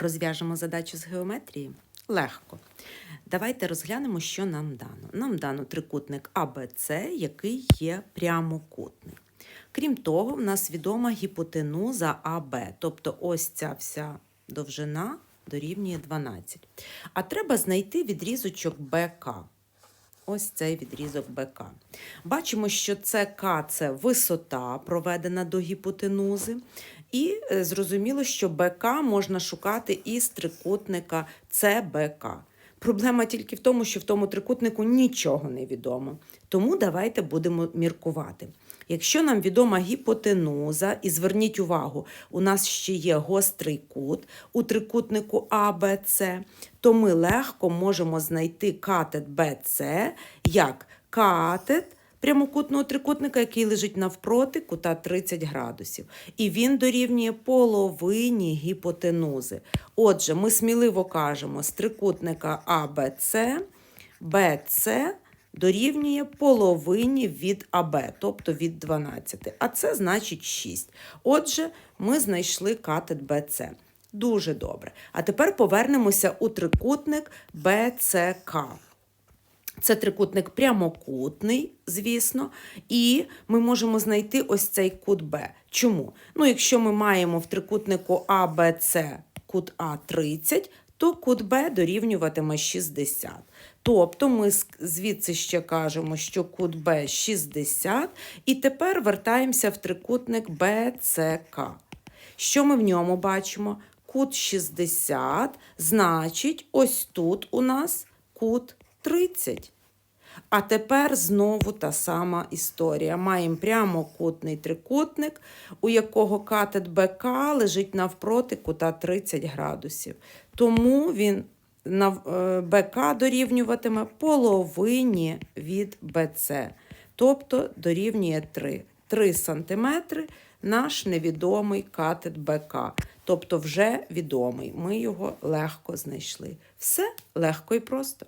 Розв'яжемо задачу з геометрії? Легко. Давайте розглянемо, що нам дано. Нам дано трикутник АБЦ, який є прямокутний. Крім того, в нас відома гіпотенуза АБ, тобто ось ця вся довжина дорівнює 12. А треба знайти відрізочок БК. Ось цей відрізок БК. Бачимо, що ЦК це висота, проведена до гіпотенузи. І е, зрозуміло, що БК можна шукати із трикутника ЦБК. Проблема тільки в тому, що в тому трикутнику нічого не відомо. Тому давайте будемо міркувати. Якщо нам відома гіпотенуза, і зверніть увагу, у нас ще є гострий кут у трикутнику АБЦ, то ми легко можемо знайти катет БЦ як катет прямокутного трикутника, який лежить навпроти кута 30 градусів. І він дорівнює половині гіпотенузи. Отже, ми сміливо кажемо з трикутника АБЦ, БЦ дорівнює половині від АБ, тобто від 12. А це значить 6. Отже, ми знайшли катет БЦ. Дуже добре. А тепер повернемося у трикутник БЦК. Це трикутник прямокутний, звісно, і ми можемо знайти ось цей кут Б. Чому? Ну, якщо ми маємо в трикутнику АБЦ кут А 30, то кут Б дорівнюватиме 60. Тобто ми звідси ще кажемо, що кут Б 60, і тепер вертаємося в трикутник БЦК. Що ми в ньому бачимо? Кут 60, значить, ось тут у нас кут 30. А тепер знову та сама історія. Маємо прямокутний трикутник, у якого катет БК лежить навпроти кута 30 градусів. Тому він е, БК дорівнюватиме половині від БЦ, тобто дорівнює 3. 3 сантиметри наш невідомий катет БК, тобто вже відомий. Ми його легко знайшли. Все легко і просто.